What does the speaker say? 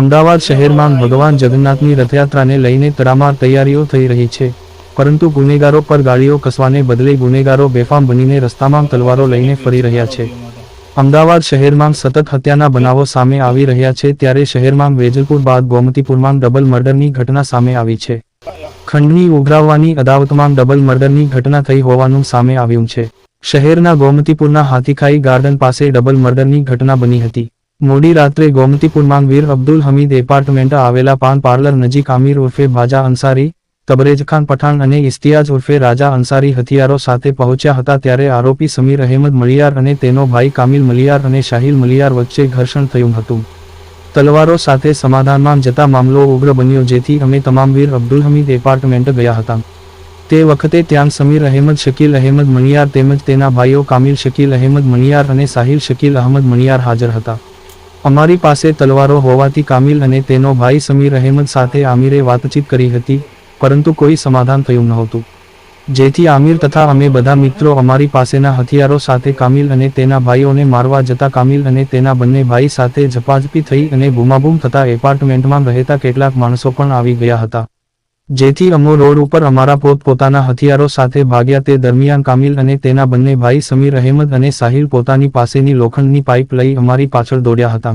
અમદાવાદ શહેરમાં ભગવાન જગન્નાથની રથયાત્રાને લઈને તડામાર તૈયારીઓ થઈ રહી છે. પરંતુ ગુનેગારો પર ગાડીઓ કસવાને બદલે ગુનેગારો બેફામ બનીને રસ્તામાં તલવારો લઈને ફરી રહ્યા છે. અમદાવાદ શહેરમાં સતત હત્યાના બનાવો સામે આવી રહ્યા છે ત્યારે શહેરમાં વેજલપુર બાદ ગોમતીપુરમાં ડબલ મર્ડરની ઘટના સામે આવી છે. ખંડની ઉઘરાવવાની અદાવતમાં ડબલ મર્ડરની ઘટના થઈ હોવાનું સામે આવ્યું છે. શહેરના ગોમતીપુરના હાથીખાઈ ગાર્ડન પાસે ડબલ મર્ડરની ઘટના બની હતી. મોડી રાત્રે ગોમતીપુરમાં વીર અબ્દુલ હમીદ એપાર્ટમેન્ટ આવેલા પાન પાર્લર નજીક આમિર ઉર્ફે ભાજા અંસારી તબરેજ ખાન પઠાણ અને ઇસ્તિયાજ ઉર્ફે રાજા અંસારી હથિયારો સાથે પહોંચ્યા હતા ત્યારે આરોપી સમીર અહેમદ મલિયાર અને તેનો ભાઈ કામિલ મલિયાર અને શાહિલ મલિયાર વચ્ચે ઘર્ષણ થયું હતું. તલવારો સાથે સમાધાનમાં જતા મામલો ઉગ્ર બન્યો જેથી અમે તમામ વીર અબ્દુલ હમીદ એપાર્ટમેન્ટ ગયા હતા. તે વખતે ત્યાં સમીર અહેમદ, શકીલ અહેમદ મણિયાર તેમજ તેના ભાઈઓ કામિલ, શકીલ અહેમદ મણિયાર અને સાહિલ, શકીલ અહમદ મણિયાર હાજર હતા. અમારી પાસે તલવારો હોવાથી કામિલ અને તેનો ભાઈ સમીર અહેમદ સાથે આમિરે વાતચીત કરી હતી, પરંતુ કોઈ સમાધાન થયું નહોતું. જેથી આમિર તથા અમે બધા મિત્રો અમારી પાસેના હથિયારો સાથે કામિલ અને તેના ભાઈઓને મારવા જતા કામિલ અને તેના બંને ભાઈ સાથે ઝપાઝપી થઈ અને બૂમાબૂમ થતા એપાર્ટમેન્ટમાં રહેતા કેટલાક માણસો પણ આવી ગયા હતા. જેથી અમો રોડ ઉપર અમારા પોતપોતાના હથિયારો સાથે ભાગ્યા તે દરમિયાન કામિલ અને તેના બંને ભાઈ સમીર અહેમદ અને સાહિલ પોતાની પાસેની લોખંડની પાઇપ લઈ અમારી પાછળ દોડ્યા હતા.